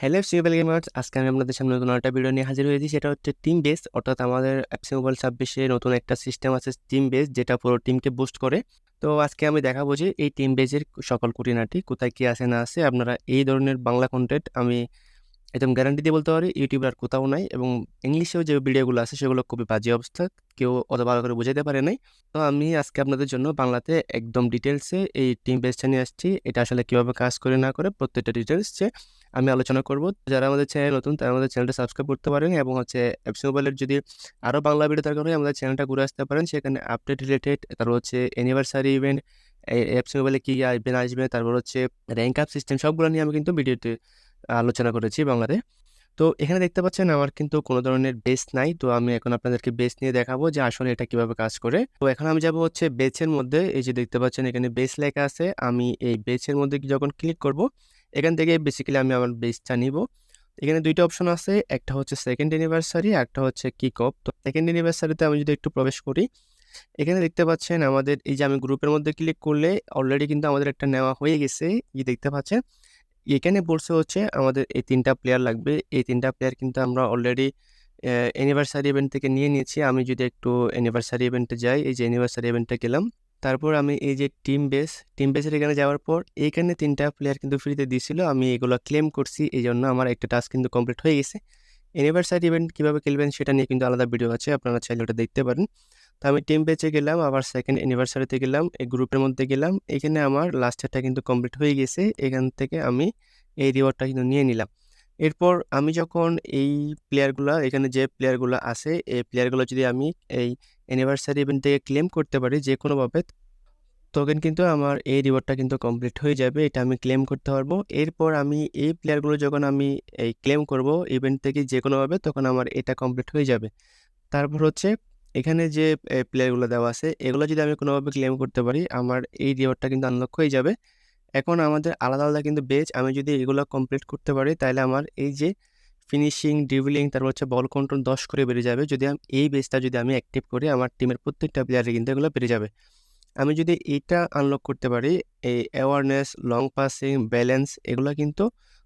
Hello civil gamers আজকে আমি আপনাদের সামনে নতুন একটা ভিডিও নিয়ে হাজির হয়েছি। সেটা হচ্ছে টিম বেস অর্থাৎ আমাদের অ্যাপসি মোবাইল ছাব্বিশে নতুন একটা সিস্টেম আছে টিম বেস যেটা পুরো টিমকে বুস্ট করে। তো আজকে আমি দেখাবো যে এই টিম বেজের সকল কুটিনাটি কোথায় কী আছে না আছে, আপনারা এই ধরনের বাংলা কন্টেন্ট আমি একদম গ্যারান্টি দিয়ে বলতে পারি ইউটিউবে আর কোথাও নাই এবং ইংলিশেও যে ভিডিওগুলো আছে সেগুলো খুবই বাজে অবস্থা। কেউ অত ভালো করে বুঝাতে পারে নাই। তো আমি আজকে আপনাদের জন্য বাংলাতে একদম ডিটেলসে এই টিম বেসটা নিয়ে আসছি। এটা আসলে কীভাবে কাজ করে না করে প্রত্যেকটা ডিটেলসে আমি আলোচনা করব। যারা আমাদের চ্যানেল নতুন, তারা আমাদের চ্যানেলটা সাবস্ক্রাইব করতে পারেন এবং হচ্ছে অ্যাপস মোবাইলের যদি আরও বাংলা ভিডিও দরকার হয়, আমাদের চ্যানেলটা ঘুরে আসতে পারেন। সেখানে আপডেট রিলেটেড তারপর হচ্ছে অ্যানিভার্সারি ইভেন্ট অ্যাপস মোবাইলে কী ইভেন্ট আসবে, তারপর হচ্ছে র্যাঙ্ক আপ সিস্টেম সবগুলো নিয়ে আমি কিন্তু ভিডিওতে আলোচনা করেছি বাংলাতে। তো এখানে দেখতে পাচ্ছেন আমার কিন্তু কোনো ধরনের বেস নাই। তো আমি এখন আপনাদেরকে বেস নিয়ে দেখাবো যে আসলে এটা কীভাবে কাজ করে। তো এখন আমি যাব হচ্ছে বেসের মধ্যে। এই যে দেখতে পাচ্ছেন এখানে বেস লেখা আছে। আমি এই বেসের মধ্যে যখন ক্লিক করব, এখান থেকে বেসিক্যালি আমি আমার বেসটা নিব। এখানে দুইটা অপশন আছে। একটা হচ্ছে সেকেন্ড অ্যানিভার্সারি একটা হচ্ছে কিক অফ তো সেকেন্ড অ্যানিভার্সারিতে আমি যদি একটু প্রবেশ করি, এখানে দেখতে পাচ্ছেন আমাদের এই যে আমি গ্রুপের মধ্যে ক্লিক করলে অলরেডি কিন্তু আমাদের একটা নেওয়া হয়ে গেছে। এই দেখতে পাচ্ছেন এখানে বলছে হচ্ছে আমাদের এই তিনটা প্লেয়ার লাগবে। এই তিনটা প্লেয়ার কিন্তু আমরা অলরেডি অ্যানিভার্সারি ইভেন্ট থেকে নিয়ে নিয়েছি। আমি যদি একটু অ্যানিভার্সারি ইভেন্টে যাই, এই যে অ্যানিভার্সারি ইভেন্টে গেলাম, তারপর আমি এই যে টিম বেস টিম বেসের এখানে যাওয়ার পর এইখানে তিনটা প্লেয়ার কিন্তু ফ্রিতে দিয়েছিল। আমি এগুলো ক্লেম করছি, এই জন্য আমার একটা টাস্ক কিন্তু কমপ্লিট হয়ে গেছে। অ্যানিভার্সারি ইভেন্ট কীভাবে খেলবেন সেটা নিয়ে কিন্তু আলাদা ভিডিও আছে, আপনারা চাইলে ওটা দেখতে পারেন। তো আমি টিম বেচে গেলাম, আবার সেকেন্ড অ্যানিভার্সারিতে গেলাম, এই গ্রুপের মধ্যে গেলাম। এখানে আমার লাস্টেরটা কিন্তু কমপ্লিট হয়ে গেছে। এখান থেকে আমি এই রিওয়ার্ডটা কিন্তু নিয়ে নিলাম। এরপর আমি যখন এই প্লেয়ারগুলো এখানে যে প্লেয়ারগুলো আছে, এই প্লেয়ারগুলো যদি আমি এই অ্যানিভার্সারি ইভেন্ট থেকে ক্লেম করতে পারি যে কোনোভাবে তখন কিন্তু আমার এই রিওয়ার্ডটা কিন্তু কমপ্লিট হয়ে যাবে। এটা আমি ক্লেম করতে পারব। এরপর আমি এই প্লেয়ারগুলো যখন আমি এই ক্লেম করব ইভেন্ট থেকে যে কোনোভাবে তখন আমার এটা কমপ্লিট হয়ে যাবে। তারপর হচ্ছে এখানে যে প্লেয়ারগুলো দেওয়া আছে, এগুলো যদি আমি কোনোভাবে ক্লেম করতে পারি, আমার এই রিওয়ার্ডটা কিন্তু আনলক হয়ে যাবে। এখন আমাদের আলাদা আলাদা কিন্তু বেচ আমি যদি এগুলো কমপ্লিট করতে পারি, তাহলে আমার এই যে ফিনিশিং ড্রিবলিং তারপর হচ্ছে বল কন্ট্রোল দশ করে বেড়ে যাবে। যদি আমি, এই বেসটা যদি আমি অ্যাক্টিভ করি, আমার টিমের প্রত্যেকটা প্লেয়ারে কিন্তু এগুলো বেড়ে যাবে। আমি যদি এইটা আনলক করতে পারি এই অ্যাওয়ারনেস লং পাসিং ব্যালেন্স এগুলো কিন্তু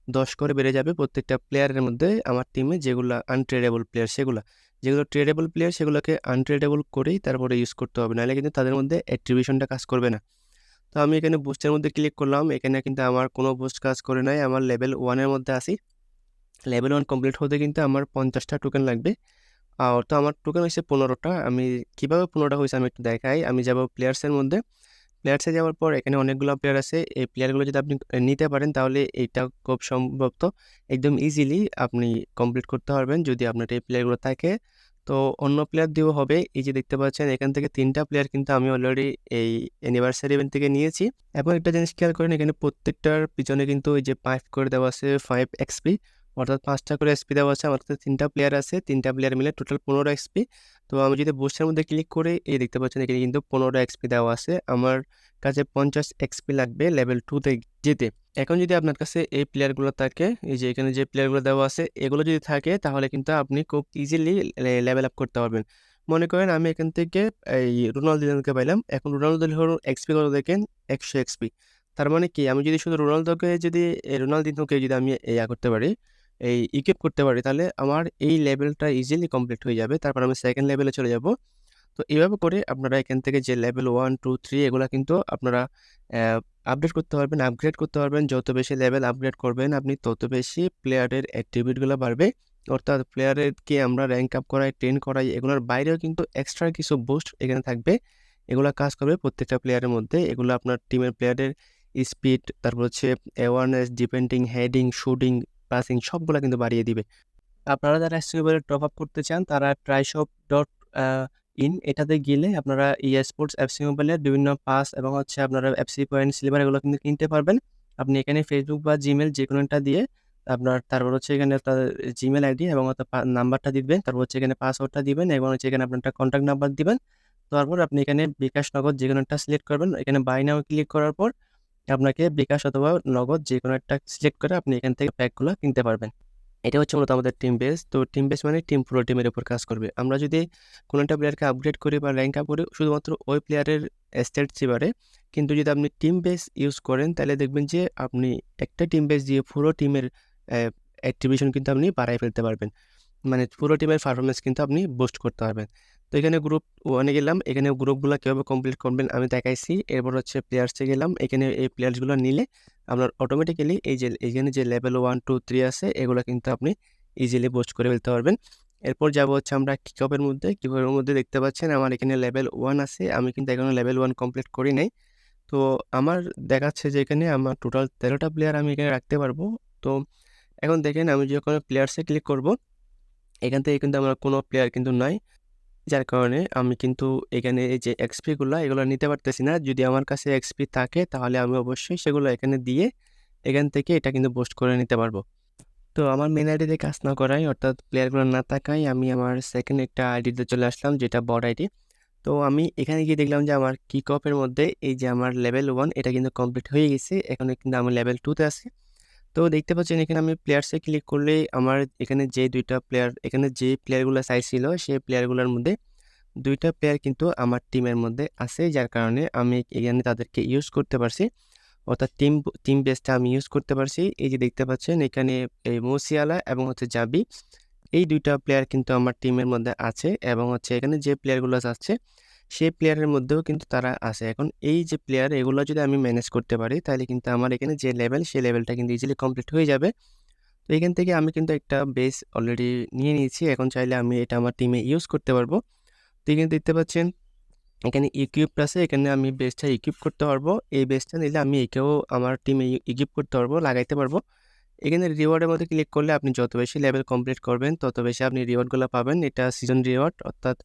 দশ করে বেড়ে যাবে প্রত্যেকটা প্লেয়ারের মধ্যে, আমার টিমে যেগুলো আনট্রেডেবল প্লেয়ার সেগুলো। যেগুলো ট্রেডেবল প্লেয়ার সেগুলোকে আনট্রেডেবল করেই তারপরে ইউজ করতে হবে। নাহলে কিন্তু তাদের মধ্যে অ্যাট্রিবিউশনটা কাজ করবে না। তো আমি এখানে বুস্টের মধ্যে ক্লিক করলাম। এখানে কিন্তু আমার কোনো বুস্ট কাজ করে নাই। আমার লেভেল ওয়ানের মধ্যে আসি লেভেল ওয়ান কমপ্লিট হতে কিন্তু আমার পঞ্চাশটা টোকেন লাগবে। আর তো আমার টোকেন হয়েছে পনেরোটা। আমি কীভাবে পনেরোটা হয়েছে আমি একটু দেখাই। আমি যাব প্লেয়ার্সের মধ্যে। প্লেয়ার্সে যাওয়ার পর এখানে অনেকগুলো প্লেয়ার আছে। এই প্লেয়ারগুলো যদি আপনি নিতে পারেন তাহলে এটা খুব সম্ভবত একদম ইজিলি আপনি কমপ্লিট করতে পারবেন যদি আপনার এই প্লেয়ারগুলো থাকে। তো অন্য প্লেয়ার দিয়েও হবে। এই যে দেখতে পাচ্ছেন এখান থেকে তিনটা প্লেয়ার কিন্তু আমি অলরেডি এই অ্যানিভার্সারি ইভেন্ট থেকে নিয়েছি। এবং একটা জিনিস খেয়াল করেন এখানে প্রত্যেকটার পিছনে কিন্তু ওই যে ফাইভ করে দেওয়া আছে ফাইভ এক্সপি অর্থাৎ পাঁচটা করে এসপি দেওয়া আছে, আমার কাছে তিনটা প্লেয়ার আছে, তিনটা প্লেয়ার মিলে টোটাল পনেরো এক্সপি তো আমি যদি বুস্টের মধ্যে ক্লিক করে, এই দেখতে পাচ্ছেন এখানে কিন্তু পনেরো এক্সপি দেওয়া আছে। আমার কাছে পঞ্চাশ এক্সপি লাগবে লেভেল টুতে যেতে। এখন যদি আপনার কাছে এই প্লেয়ারগুলো থাকে, এই যে এখানে যে প্লেয়ারগুলো দেওয়া আছে, এগুলো যদি থাকে, তাহলে কিন্তু আপনি খুব ইজিলি লেভেল আপ করতে পারবেন। মনে করেন আমি এখান থেকে এই রোনালদোকে পাইলাম। এখন রোনালদোর এক্সপিগুলো দেখেন? একশো এক্সপি তার মানে কি? আমি যদি শুধু রোনালদোকে যদি রোনালদিনোকে যদি আমি ইয়া করতে পারি এই ইকুইপ করতে পারি, তাহলে আমার এই লেভেলটা ইজিলি কমপ্লিট হয়ে যাবে। তারপর আমি সেকেন্ড লেভেলে চলে যাব। তো এইভাবে করে আপনারা এখান থেকে যে লেভেল ওয়ান টু থ্রি এগুলো কিন্তু আপনারা আপডেট করতে পারবেন আপগ্রেড করতে পারবেন। যত বেশি লেভেল আপগ্রেড করবেন, আপনি তত বেশি প্লেয়ারের অ্যাক্টিভিটিগুলো বাড়বে। অর্থাৎ প্লেয়ারেরকে আমরা র্যাঙ্ক আপ করাই ট্রেন করাই, এগুলোর বাইরেও কিন্তু এক্সট্রা কিছু বুস্ট এখানে থাকবে। এগুলো কাজ করবে প্রত্যেকটা প্লেয়ারের মধ্যে। এগুলো আপনার টিমের প্লেয়ারের স্পিড তারপর হচ্ছে awareness depending heading shooting passing সবগুলো কিন্তু বাড়িয়ে দিবে। আপনারা যারা এসটিউবেল টপ আপ করতে চান, তারা ট্রাইশপ ডট ইন এটাতে গেলে আপনারা ই স্পোর্টস এফসি মোবাইলের বিভিন্ন পাস এবং হচ্ছে আপনারা এফসি পয়েন্ট সিলভার এগুলো কিন্তু কিনতে পারবেন। আপনি এখানে ফেসবুক বা জিমেল যে কোনো একটা দিয়ে আপনার, তারপর হচ্ছে এখানে আপনার জিমেল আইডি এবং নাম্বারটা দিবেন, তারপর হচ্ছে এখানে পাসওয়ার্ডটা দিবেন এবং হচ্ছে এখানে আপনার একটা কন্ট্যাক্ট নাম্বার দিবেন। তারপর আপনি এখানে বিকাশ নগদ যে কোনো একটা সিলেক্ট করবেন। এখানে বাই নাও ক্লিক করার পর আপনাকে বিকাশ অথবা নগদ যে কোনো একটা সিলেক্ট করে আপনি এখান থেকে প্যাকগুলো কিনতে পারবেন। এটা হচ্ছে মূলত আমাদের টিম বেস তো টিম বেস মানে টিম পুরো টিমের উপর কাজ করবে। আমরা যদি কোনো একটা প্লেয়ারকে আপগ্রেড করি বা র্যাঙ্ক আপ করি, শুধুমাত্র ওই প্লেয়ারের স্টেট চিবারে কিন্তু যদি আপনি টিম বেস ইউজ করেন, তাহলে দেখবেন যে আপনি একটা টিম বেস দিয়ে পুরো টিমের অ্যাক্টিভেশন কিন্তু আপনি বাড়ায় ফেলতে পারবেন। মানে পুরো টিমের পারফরমেন্স কিন্তু আপনি বুস্ট করতে পারবেন। তো এখানে গ্রুপ ওয়ানে গেলাম। এখানে গ্রুপগুলো কীভাবে কমপ্লিট করবেন আমি দেখাইছি। এরপর হচ্ছে প্লেয়ার্সে গেলাম। এখানে এই প্লেয়ার্সগুলো নিলে আপনার অটোমেটিক্যালি এই যে, এখানে যে লেভেল ওয়ান টু থ্রি আছে, এগুলো কিন্তু আপনি ইজিলি বুস্ট করে ফেলতে পারবেন। এরপর যাব হচ্ছে আমরা কিকপের মধ্যে। কিকপের মধ্যে দেখতে পাচ্ছেন আমার এখানে লেভেল ওয়ান আছে। আমি কিন্তু এখনও লেভেল ওয়ান কমপ্লিট করি নাই। তো আমার দেখাচ্ছে যে এখানে আমার টোটাল তেরোটা প্লেয়ার আমি এখানে রাখতে পারব। তো এখন দেখেন আমি যখন প্লেয়ার্সে ক্লিক করব, এখান থেকে কিন্তু আমার কোনো প্লেয়ার কিন্তু নাই। যার কারণে আমি কিন্তু এখানে এই যে এক্সপিগুলো এগুলো নিতে পারতেছি না। যদি আমার কাছে এক্সপি থাকে, তাহলে আমি অবশ্যই সেগুলো এখানে দিয়ে এখান থেকে এটা কিন্তু পোস্ট করে নিতে পারব। তো আমার মেন আইডিতে কাজ না করাই অর্থাৎ প্লেয়ারগুলো না থাকাই আমি আমার সেকেন্ড একটা আইডিতে চলে আসলাম, যেটা বড় আইডি তো আমি এখানে গিয়ে দেখলাম যে আমার কিক অফের মধ্যে এই যে আমার লেভেল ওয়ান এটা কিন্তু কমপ্লিট হয়ে গেছে। এখন কিন্তু আমি লেভেল টুতে আছি। তো দেখতে পাচ্ছেন এখানে আমি প্লেয়ার্সে ক্লিক করলে আমার এখানে যে দুইটা প্লেয়ার এখানে যে প্লেয়ারগুলো চাইছিল সেই প্লেয়ারগুলোর মধ্যে দুইটা প্লেয়ার কিন্তু আমার টিমের মধ্যে আছে, যার কারণে আমি এখানে তাদেরকে ইউজ করতে পারছি। অর্থাৎ টিম টিম বেসটা আমি ইউজ করতে পারছি। এই যে দেখতে পাচ্ছেন এখানে এই মৌসিয়ালা এবং হচ্ছে জাবি এই দুইটা প্লেয়ার কিন্তু আমার টিমের মধ্যে আছে এবং হচ্ছে এখানে যে প্লেয়ারগুলো আছে সেই প্লেয়ারের মধ্যেও কিন্তু তারা আছে। এখন এই যে প্লেয়ার এগুলো যদি আমি ম্যানেজ করতে পারি, তাহলে কিন্তু আমার এখানে যে লেভেল সেই লেভেলটা কিন্তু ইজিলি কমপ্লিট হয়ে যাবে। তো এখান থেকে আমি কিন্তু একটা বেস অলরেডি নিয়ে নিয়েছি। এখন চাইলে আমি এটা আমার টিমে ইউজ করতে পারব। তো এখানে দেখতে পাচ্ছেন, এখানে ইকুইপ আছে। এখানে আমি বেসটা ইকুইপ করতে পারব। এই বেসটা নিলে আমি একেও আমার টিমে ইকুইপ করতে পারব, লাগাইতে পারব। এখানে রিওয়ার্ডের মধ্যে ক্লিক করলে আপনি যত বেশি লেভেল কমপ্লিট করবেন, তত বেশি আপনি রিওয়ার্ডগুলো পাবেন। এটা সিজন রিওয়ার্ড অর্থাৎ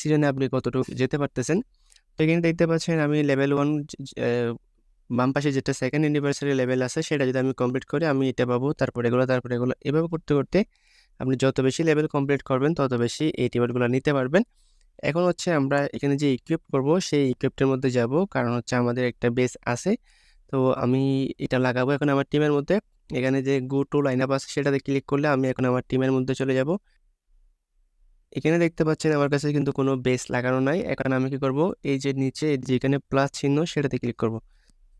সিজনে আপনি কতটুকু যেতে পারতেছেন? তো এখানে দেখতে পাচ্ছেন আমি লেভেল ওয়ান বাম পাশে যেটা সেকেন্ড ইউনিভার্সারি লেভেল আছে, সেটা যদি আমি কমপ্লিট করি, আমি এটা পাবো, তারপর এগুলো তারপর এগুলো। এভাবে করতে করতে আপনি যত বেশি লেভেল কমপ্লিট করবেন, তত বেশি এই টিমারগুলো নিতে পারবেন। এখন হচ্ছে আমরা এখানে যে ইকুইপ করব, সেই ইকুইপটার মধ্যে যাব, কারণ হচ্ছে আমাদের একটা বেস আছে। তো আমি এটা লাগাবো এখন আমার টিমের মধ্যে। এখানে যে গো টু লাইন আপ আছে, সেটাতে ক্লিক করলে আমি এখন আমার টিমের মধ্যে চলে যাব। এখানে দেখতে পাচ্ছেন আমার কাছে কিন্তু কোনো বেস লাগানো নাই। এখন আমি কি করব? এই যে নিচে যেখানে প্লাস চিহ্ন সেটাতে ক্লিক করব।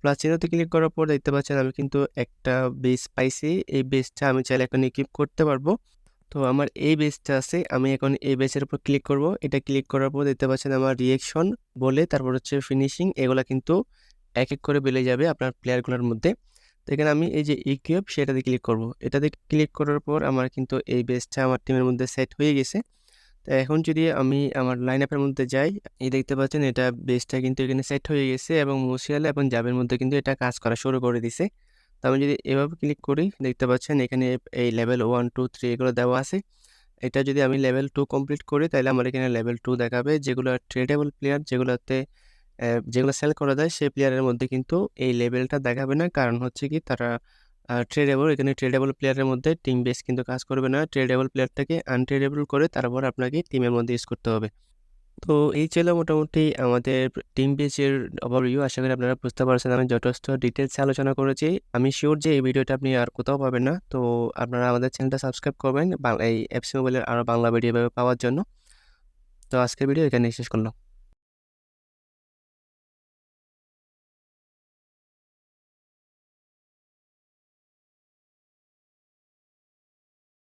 প্লাস চিহ্নতে ক্লিক করার পর দেখতে পাচ্ছেন আমি কিন্তু একটা বেস পাইছি। এই বেসটা আমি চাইলে এখন ইকুইপ করতে পারব। তো আমার এই বেসটা আছে, আমি এখন এই বেসের উপর ক্লিক করব। এটা ক্লিক করার পর দেখতে পাচ্ছেন আমার রিয়েকশন বলে, তারপর হচ্ছে ফিনিশিং এগুলো কিন্তু এক এক করে বেলে যাবে আপনার প্লেয়ারগুলোর মধ্যে। তো এখানে আমি এই যে ইকুইপ সেটাতে ক্লিক করব। এটাতে ক্লিক করার পর আমার কিন্তু এই বেসটা আমার টিমের মধ্যে সেট হয়ে গেছে। তো এখন যদি আমি আমার লাইন আপের মধ্যে যাই, এই দেখতে পাচ্ছেন এটা বেসটা কিন্তু এখানে সেট হয়ে গেছে এবং মুসিয়াল এবং জাবের মধ্যে কিন্তু এটা কাজ করা শুরু করে দিছে। তো আমি যদি এভাবে ক্লিক করি, দেখতে পাচ্ছেন এখানে এই লেভেল ওয়ান টু থ্রি এগুলো দেওয়া আছে। এটা যদি আমি লেভেল টু কমপ্লিট করি, তাহলে আমার এখানে লেভেল টু দেখাবে। যেগুলো ট্রেডেবল প্লেয়ার যেগুলোতে যেগুলো সেল করা যায়, সেই প্লেয়ারের মধ্যে কিন্তু এই লেভেলটা দেখাবে না। কারণ হচ্ছে কি তারা ট্রেডেবল এখানে ট্রেডেবল প্লেয়ারের মধ্যে টিম বেস কিন্তু কাজ করবে না। ট্রেডেবল প্লেয়ারটাকে আনট্রেডেবল করে তারপর আপনাকে টিমের মধ্যে ইউজ করতে হবে। তো এই ছিল মোটামুটি আমাদের টিম বেসের ওভারভিউ আশা করি আপনারা বুঝতে পারছেন আমি যথেষ্ট ডিটেলসে আলোচনা করেছি। আমি শিওর যে এই ভিডিওটা আপনি আর কোথাও পাবেন না। তো আপনারা আমাদের চ্যানেলটা সাবস্ক্রাইব করবেন এই অ্যাপসি মোবাইলের আরও বাংলা ভিডিও পাওয়ার জন্য। তো আজকের ভিডিও এখানে শেষ করলাম।